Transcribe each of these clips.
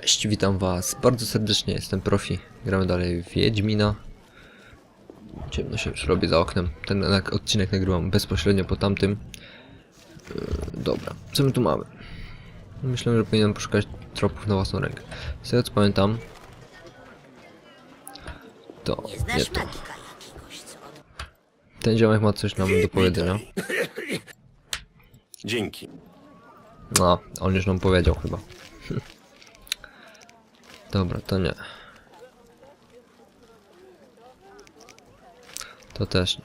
Cześć, witam was bardzo serdecznie, jestem Profi. Gramy dalej w Wiedźmina. Ciemno się już robi za oknem. Ten odcinek nagrywam bezpośrednio po tamtym. Yy, dobra, co my tu mamy? Myślę, że powinienem poszukać tropów na własną rękę. Z tego co pamiętam, to Nie to. Ten ziomek ma coś nam do powiedzenia. Dzięki. No, on już nam powiedział chyba. Dobra, to nie. To też nie.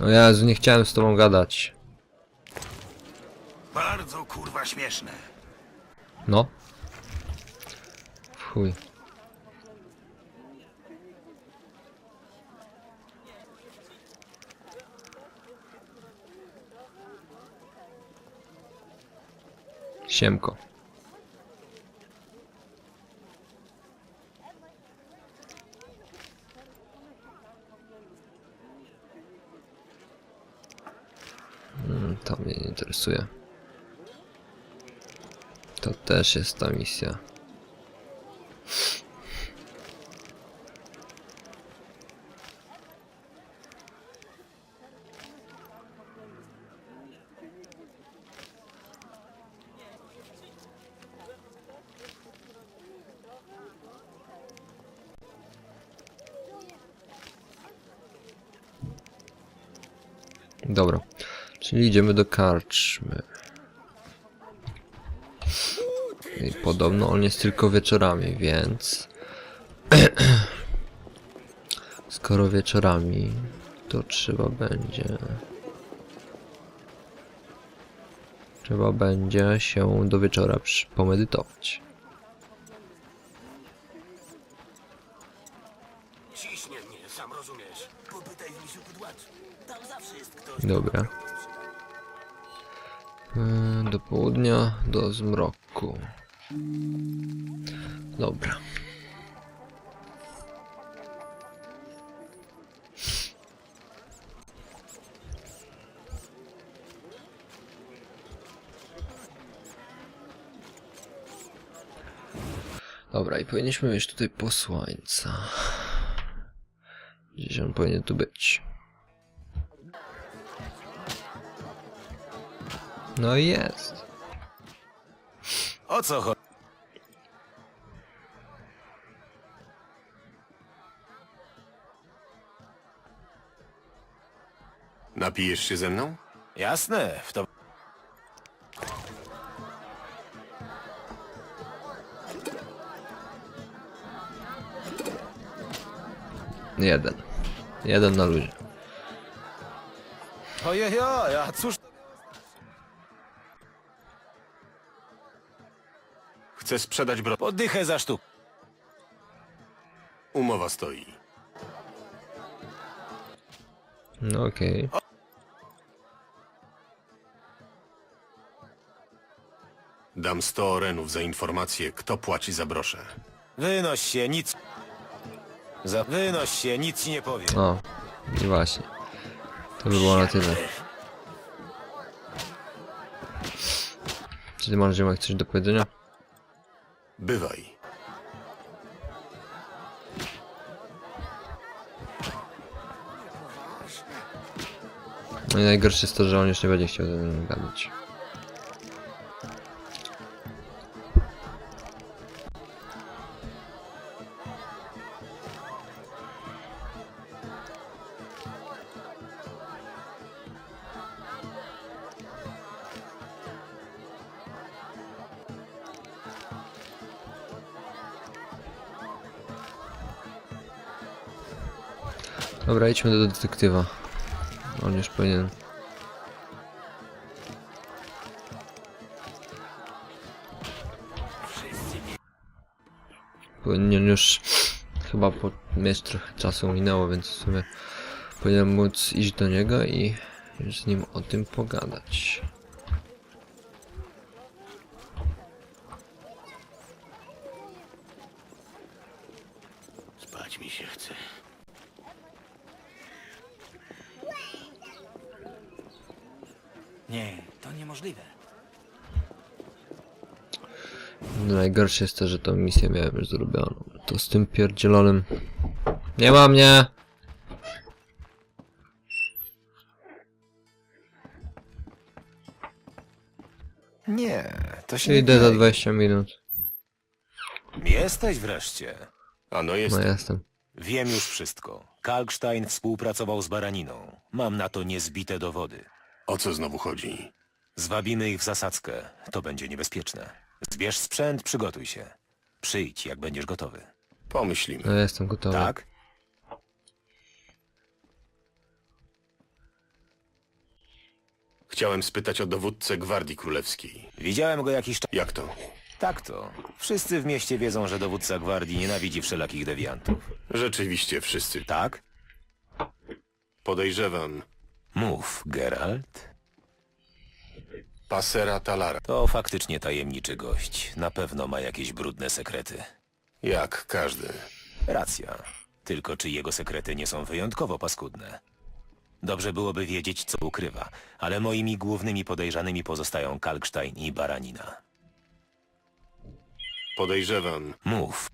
O Jezu, nie chciałem z tobą gadać. Bardzo kurwa śmieszne. No. Chuj. Siemko. Mm, To mnie nie interesuje. To też jest ta misja. Dobra, czyli idziemy do karczmy. I podobno on jest tylko wieczorami, więc... Skoro wieczorami, to trzeba będzie... Trzeba będzie się do wieczora pomedytować. Ciśnie mnie, sam rozumiesz. Dobra. Yy, Do południa, do zmroku. Dobra. Dobra, i powinniśmy mieć tutaj posłańca. Gdzieś on powinien tu być. No i jest. O co chodzi? Napijesz się ze mną? Jasne, w to... Jeden. Jeden na luzie. Ojej, a cóż... Chcę sprzedać bro... Poddychę za sztuk. Umowa stoi. No okej. Dam 100 orenów za informację, kto płaci za broszę. Wynoś się, nic. Za... Wynoś się, nic ci nie powiem. O, i właśnie. To by było na tyle. Czy ty masz ziomek coś do powiedzenia? Bywaj. No i najgorsze jest to, że on już nie będzie chciał ze mną gadać. Dobra, idźmy do detektywa. On już powinien. Powinien już chyba po mieć trochę czasu minęło, więc w sumie powinienem móc iść do niego i z nim o tym pogadać. Nie, to niemożliwe. Najgorsze jest to, że tą misję miałem już zrobioną. To z tym pierdzielonym... Nie ma mnie! Nie, to się nie Idę za dzieje. 20 minut. Jesteś wreszcie. Ano jest. No jestem. Wiem już wszystko. Kalkstein współpracował z Baraniną. Mam na to niezbite dowody. O co znowu chodzi? Zwabimy ich w zasadzkę. To będzie niebezpieczne. Zbierz sprzęt, przygotuj się. Przyjdź, jak będziesz gotowy. Pomyślimy. No jestem gotowy. Tak? Chciałem spytać o dowódcę Gwardii Królewskiej. Widziałem go jakiś czas. Jak to? Tak to. Wszyscy w mieście wiedzą, że dowódca gwardii nienawidzi wszelakich dewiantów. Rzeczywiście wszyscy. Tak? Podejrzewam Mów, Geralt. Pasera Talara. To faktycznie tajemniczy gość. Na pewno ma jakieś brudne sekrety. Jak każdy. Racja. Tylko czy jego sekrety nie są wyjątkowo paskudne? Dobrze byłoby wiedzieć, co ukrywa, ale moimi głównymi podejrzanymi pozostają Kalkstein i Baranina. Podejrzewam Mów.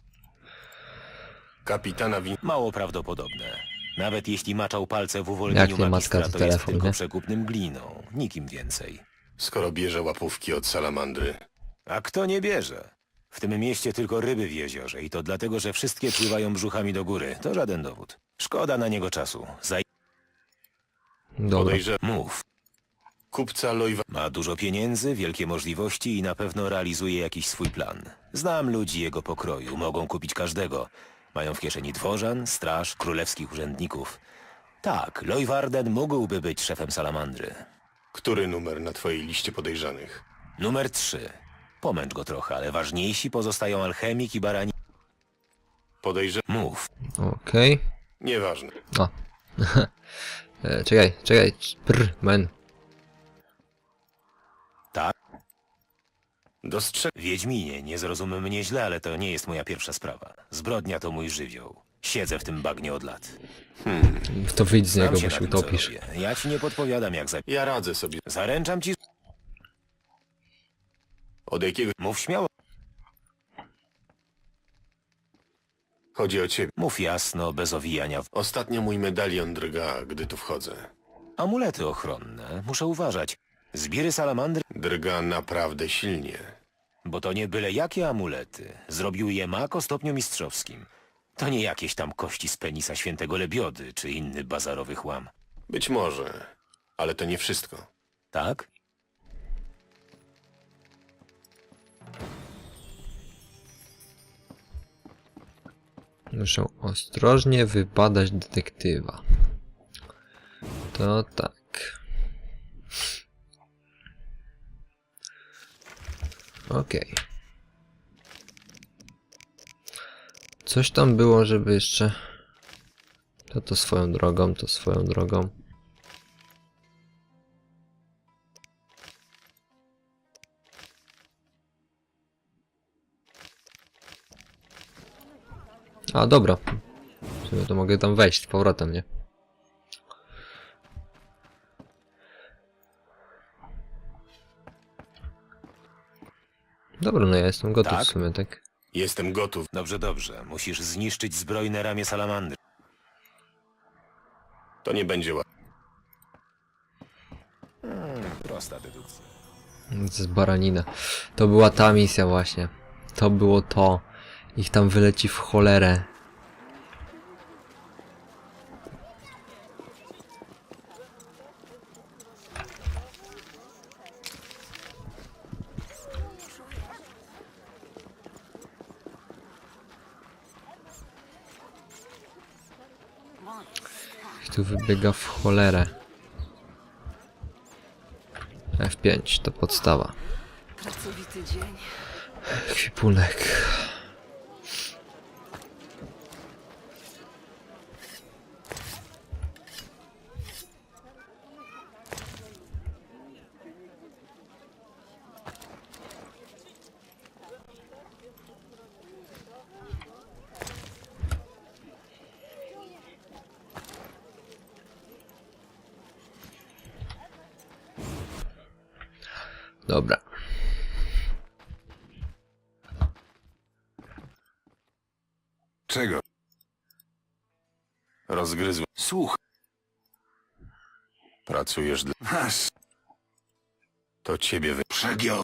kapitana Win... Mało prawdopodobne. Nawet jeśli maczał palce w Jak uwolnieniu nie magistra, to to jest telefon, tylko nie? przekupnym gliną. Nikim więcej. skoro bierze łapówki od salamandry. A kto nie bierze? W tym mieście tylko ryby w jeziorze i to dlatego, że wszystkie pływają brzuchami do góry. To żaden dowód. Szkoda na niego czasu. Zaj... Dobra. Mów. kupca Lojwa... Ma dużo pieniędzy, wielkie możliwości i na pewno realizuje jakiś swój plan. Znam ludzi jego pokroju, mogą kupić każdego. Mają w kieszeni dworzan, straż, królewskich urzędników. Tak, Lojwarden mógłby być szefem salamandry. Który numer na twojej liście podejrzanych? Numer trzy. Pomęcz go trochę, ale ważniejsi pozostają alchemik i barani. Podejrzewam... Mów. Okej. Nieważne. O. e, czekaj, czekaj. Prr, men. Dostrzeg... Wiedźminie, nie zrozum mnie źle, ale to nie jest moja pierwsza sprawa. Zbrodnia to mój żywioł. Siedzę w tym bagnie od lat. To wyjdź z Znam niego, się bo na się tym, co utopisz. robię. Ja ci nie podpowiadam jak za... Ja radzę sobie. Zaręczam ci... Od jakiego... Mów śmiało. Chodzi o ciebie. Mów jasno, bez owijania. w- Ostatnio mój medalion drga, gdy tu wchodzę. Amulety ochronne. Muszę uważać. Zbiry salamandry... Drga naprawdę silnie. Bo to nie byle jakie amulety. Zrobił je mak o stopniu mistrzowskim. To nie jakieś tam kości z penisa świętego Lebiody, czy inny bazarowy chłam. Być może, ale to nie wszystko. Tak? Muszę ostrożnie wybadać detektywa. To tak. Okej. Coś tam było, żeby jeszcze... To to swoją drogą, to swoją drogą. A, dobra. W sumie to mogę tam wejść z powrotem, nie? Dobra, no ja jestem gotów Tak? w sumie, tak? Jestem gotów. Dobrze, dobrze. Musisz zniszczyć zbrojne ramię salamandry. To nie będzie łatwe. Prosta dedukcja. Z baranina. To była ta misja właśnie. To było to. Ich tam wyleci w cholerę. Tu wybiega w cholerę. F5 to podstawa. Kwipunek. Czego? Rozgryzł. Słuch, Pracujesz dla... masz To ciebie wy... przegiął.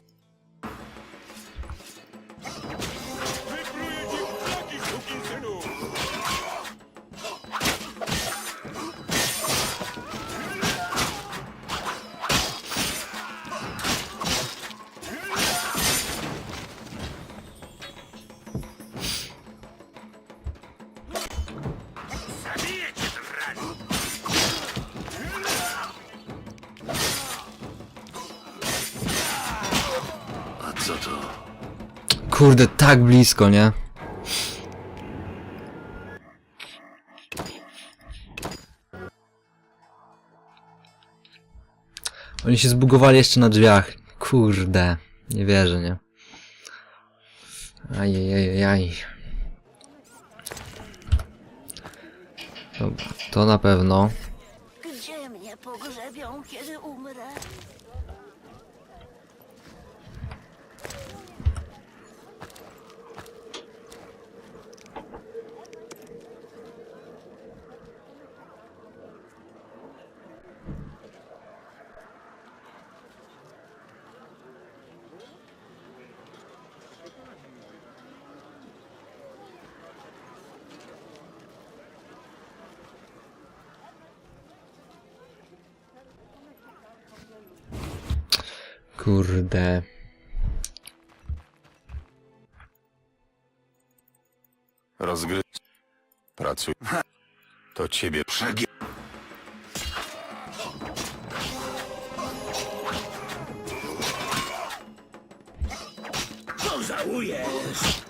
Co to? Kurde, tak blisko, nie? Oni się zbugowali jeszcze na drzwiach. Kurde, nie wierzę, nie? Ajajajaj. Dobra, to na pewno. Gdzie mnie pogrzebią, kiedy umrę? Kurde. Rozgryzł... Pracuj... To ciebie... Przegiął. To żałujesz!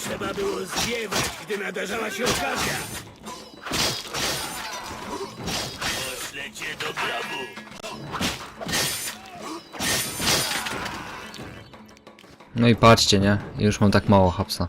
Trzeba było zwiewać, gdy nadarzała się okazja. No i patrzcie, nie? Już mam tak mało hapsa.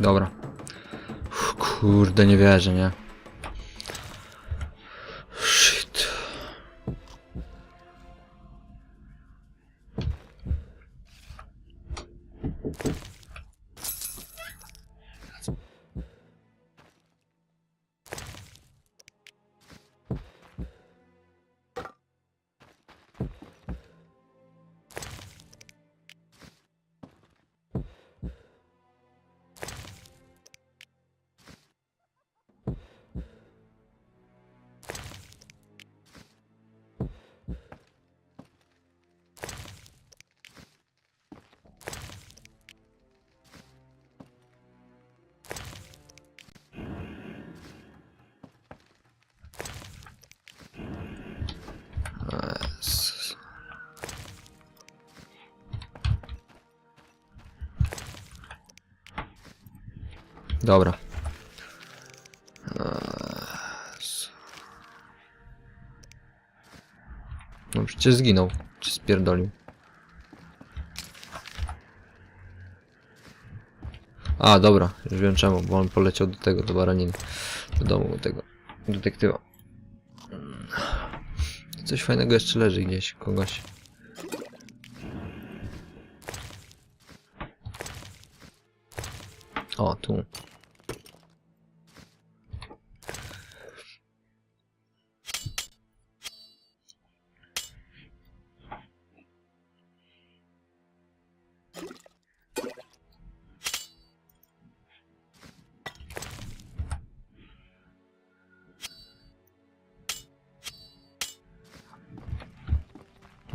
Dobra. Kurde, nie wierzę, nie? Dobra. Eee, No przecież zginął. Czy spierdolił. A, dobra, już wiem czemu, bo on poleciał do tego, do baraniny. Do domu tego detektywa. Coś fajnego jeszcze leży gdzieś, kogoś. O, tu.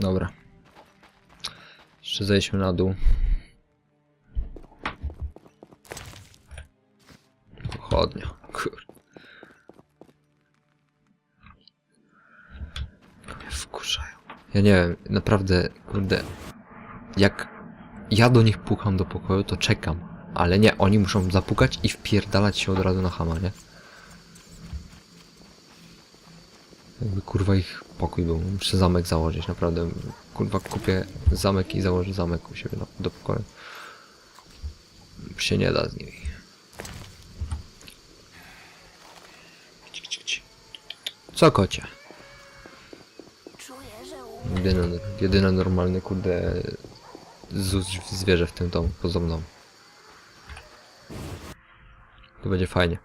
Dobra. Jeszcze zejdźmy na dół. Pochodnia. Kur... Mnie wkurzają. Ja nie wiem, naprawdę, kurde. Jak ja do nich pukam do pokoju, to czekam. Ale nie, oni muszą zapukać i wpierdalać się od razu na hama, nie? Jakby kurwa ich pokój był. Muszę zamek założyć, naprawdę. Kurwa kupię zamek i założę zamek u siebie na, do pokoju. Się nie da z nimi. Co kocie? Jedyne, jedyne normalne kurde zwierzę w tym domu, poza mną. To będzie fajnie.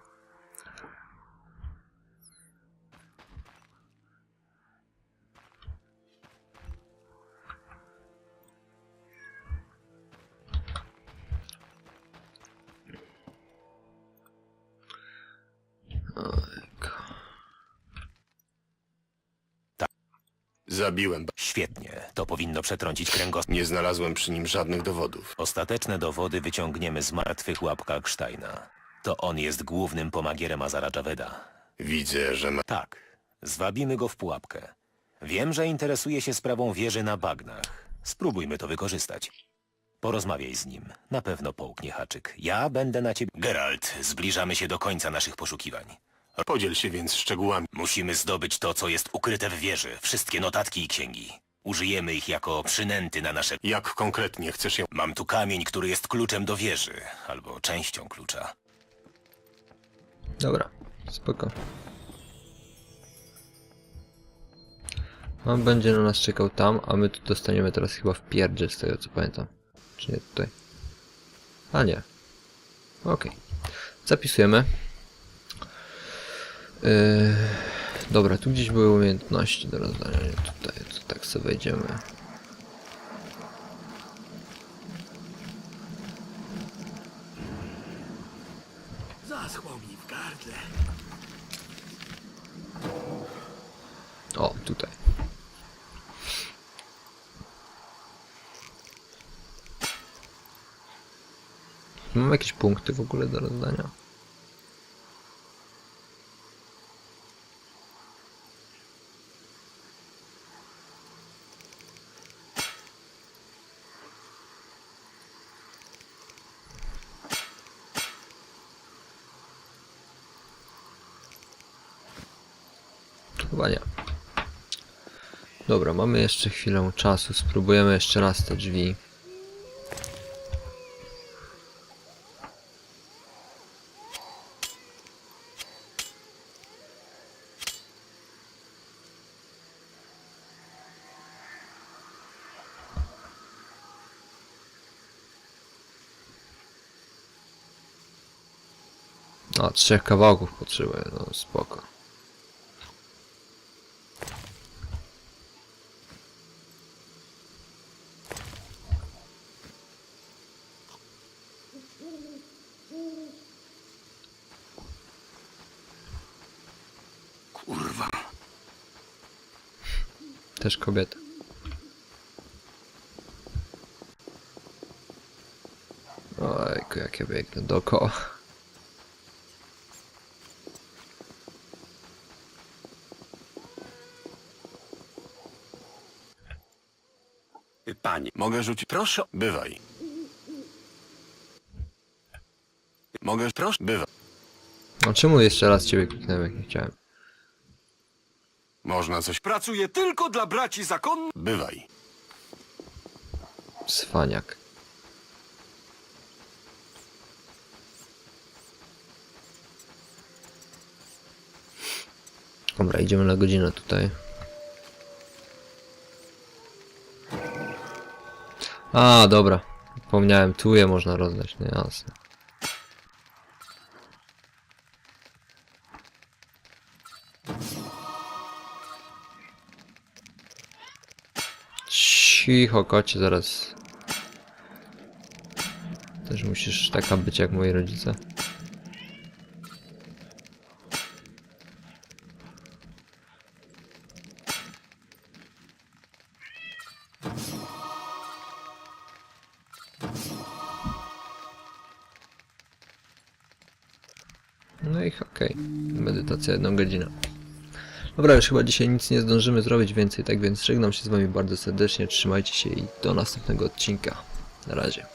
Zabiłem. ba- Świetnie, to powinno przetrącić kręgosłup. Nie znalazłem przy nim żadnych dowodów. Ostateczne dowody wyciągniemy z martwych łap Kalksztajna. To on jest głównym pomagierem Azara Javeda. Widzę, że ma... Tak, zwabimy go w pułapkę. Wiem, że interesuje się sprawą wieży na bagnach. Spróbujmy to wykorzystać. Porozmawiaj z nim. Na pewno połknie haczyk. Ja będę na ciebie... Geralt, zbliżamy się do końca naszych poszukiwań. Podziel się więc szczegółami. Musimy zdobyć to, co jest ukryte w wieży. Wszystkie notatki i księgi. Użyjemy ich jako przynęty na nasze... Jak konkretnie chcesz ją... Mam tu kamień, który jest kluczem do wieży. Albo częścią klucza. Dobra, spoko. On będzie na nas czekał tam, a my tu dostaniemy teraz chyba w pierdzie z tego co pamiętam. Czy nie tutaj? A nie. Okej. Zapisujemy. Yy, dobra, tu gdzieś były umiejętności do rozdania, nie tutaj, to tak sobie wejdziemy. Zaschło mi w gardle. O, tutaj. Mam jakieś punkty w ogóle do rozdania? Chyba nie. Dobra, mamy jeszcze chwilę czasu. Spróbujemy jeszcze raz te drzwi. A, trzech kawałków potrzebuję, no spoko. Też kobieta. Ojku, jak ja biegnę dookoła. Panie. Mogę rzucić... Proszę. Bywaj. Mogę... Proszę. Bywaj. A czemu jeszcze raz ciebie kliknąłem, jak nie chciałem? Można coś... Pracuję tylko dla braci zakonnych. Bywaj. Cwaniak. Dobra, idziemy na godzinę tutaj. A, dobra. Pomniałem, tu je można rozdać, no jasne. Cicho, kocie, zaraz. Też musisz taka być jak moi rodzice. No i okej. Okay. Medytacja jedną godzinę. Dobra, już chyba dzisiaj nic nie zdążymy zrobić więcej, tak więc żegnam się z wami bardzo serdecznie, trzymajcie się i do następnego odcinka. Na razie.